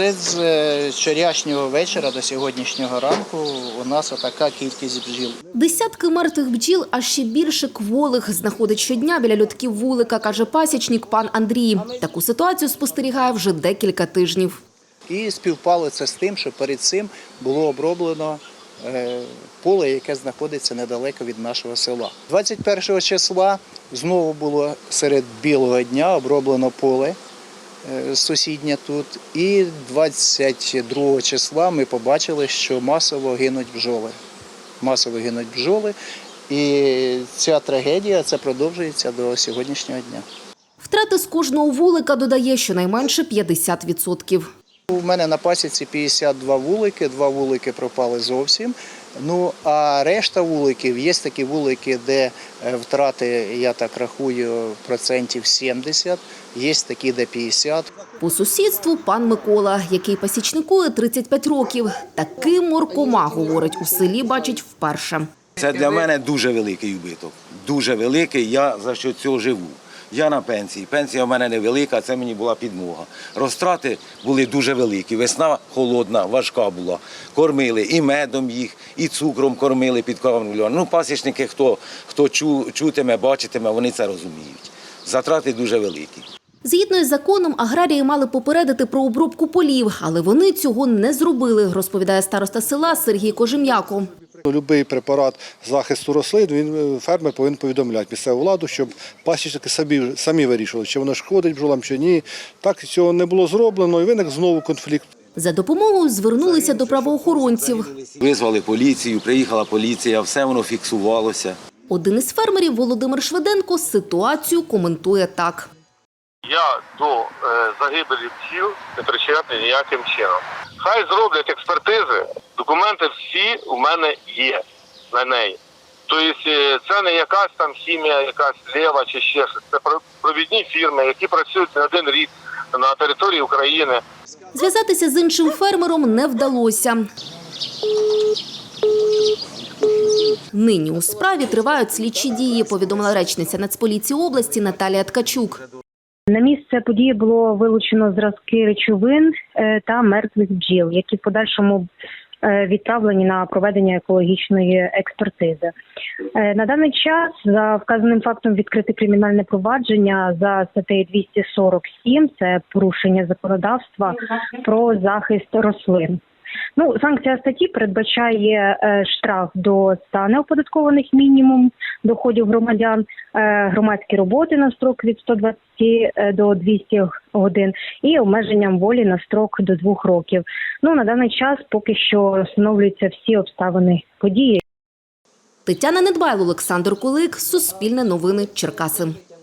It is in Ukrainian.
це з е, вчорашнього вечора до сьогоднішнього ранку у нас отака кількість бджіл. Десятки мертвих бджіл, а ще більше кволих знаходить щодня біля льотків вулика, каже пасічник пан Андрій. Таку ситуацію спостерігає вже декілька тижнів. І співпало це з тим, що перед цим було оброблено е, поле, яке знаходиться недалеко від нашого села. 21 числа знову було серед білого дня оброблено поле е, сусіднє тут. І 22 числа ми побачили, що масово гинуть бджоли. Масово гинуть бджоли. І ця трагедія це продовжується до сьогоднішнього дня. Втрати з кожного вулика додає щонайменше 50%. У мене на пасіці 52 вулики, два вулики пропали зовсім. Ну а решта вуликів є такі вулики, де е, втрати, я так рахую, процентів 70, є такі, де 50. По сусідству пан Микола, який пасічникує 35 років. Такий моркома, говорить, у селі бачить вперше. Це для мене дуже великий убиток. Дуже великий. Я за що цього живу. Я на пенсії. Пенсія в мене невелика, це мені була підмога. Розтрати були дуже великі. Весна холодна, важка була. Кормили і медом їх, і цукром кормили, підкормлювали. Ну, пасічники, хто, хто чу, чутиме, бачитиме, вони це розуміють. Затрати дуже великі. Згідно із законом, аграрії мали попередити про обробку полів, але вони цього не зробили, розповідає староста села Сергій Кожем'яко. Любий препарат захисту рослин він е, фермер повинен повідомляти місцеву владу, щоб пасічники самі, самі вирішували, чи воно шкодить бджолам, чи ні. Так цього не було зроблено, і виник знову конфлікт. За допомогою звернулися до правоохоронців. Визвали поліцію, приїхала поліція, все воно фіксувалося. Один із фермерів Володимир Шведенко ситуацію коментує так. Я до е, загибелі бджіл не причетний ніяким чином. Хай зроблять експертизи, документи всі у мене є на неї. Тобто е, це не якась там хімія, якась лева чи ще щось. Це про- провідні фірми, які працюють не один рік на території України. Зв'язатися з іншим фермером не вдалося. Нині у справі тривають слідчі дії, повідомила речниця Нацполіції області Наталія Ткачук. На місце події було вилучено зразки речовин е, та мертвих бджіл, які в подальшому е, відправлені на проведення екологічної експертизи. Е, На даний час за вказаним фактом відкрите кримінальне провадження за статтею 247 – це порушення законодавства про захист рослин. Ну, санкція статті передбачає е, штраф до 100 неоподаткованих мінімум доходів громадян, е, громадські роботи на строк від 120 е, до 200 годин і обмеженням волі на строк до двох років. Ну на даний час поки що встановлюються всі обставини події. Тетяна Недбайло, Олександр Кулик, Суспільне новини, Черкаси.